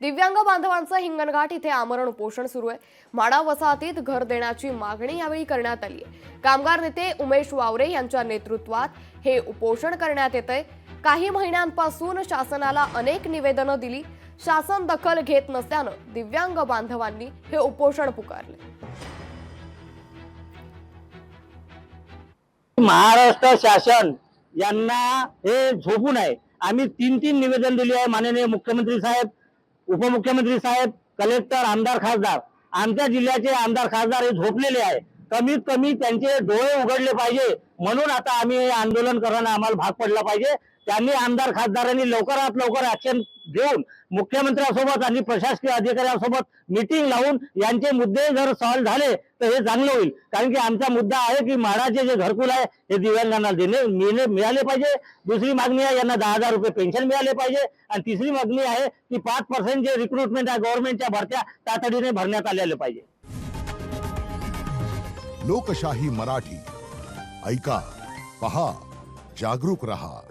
दिव्यांग बांधवांचं हिंगणघाट इथे आमरण उपोषण सुरू आहे. म्हाडा वसाहतीत घर देण्याची मागणी यावेळी करण्यात आली आहे. कामगार नेते उमेश वावरे यांच्या नेतृत्वात हे उपोषण करण्यात येतंय काही महिन्यांपासून शासनाला अनेक निवेदनं दिली. शासन दखल घेत नसल्यानं दिव्यांग बांधवांनी हे उपोषण पुकारले. महाराष्ट्र शासन यांना हे झोपून आहे. आम्ही तीन तीन निवेदन दिले आहे माननीय मुख्यमंत्री साहेब. उपमुख्यमंत्री साहेब कलेक्टर आमदार खासदार. आमच्या जिल्ह्याचे आमदार खासदार हे झोपलेले आहे कमीत कमी त्यांचे डोळे उघडले पाहिजे. म्हणून आता आम्ही हे आंदोलन करणं आम्हाला भाग पडला पाहिजे. त्यांनी आमदार खासदारांनी लवकरात लवकर ऍक्शन घेऊन मुख्यमंत्र्यांसोबत आणि प्रशासकीय अधिकाऱ्यांसोबत मिटिंग लावून यांचे मुद्दे जर सॉल्व्ह झाले तर हे चांगलं होईल. कारण की आमचा मुद्दा आहे की म्हाडाचे जे घरकुल आहे हे दिव्यांगांना देणे मिळणे मिळाले पाहिजे. दुसरी मागणी आहे यांना दहा हजार रुपये पेन्शन मिळाले पाहिजे. आणि तिसरी मागणी आहे की पाच पर्सेंट जे रिक्रुटमेंट आहे गव्हर्नमेंटच्या भरत्या तातडीने भरण्यात आलेल्या पाहिजे. लोकशाही मराठी. ऐका पहा जागरूक रहा.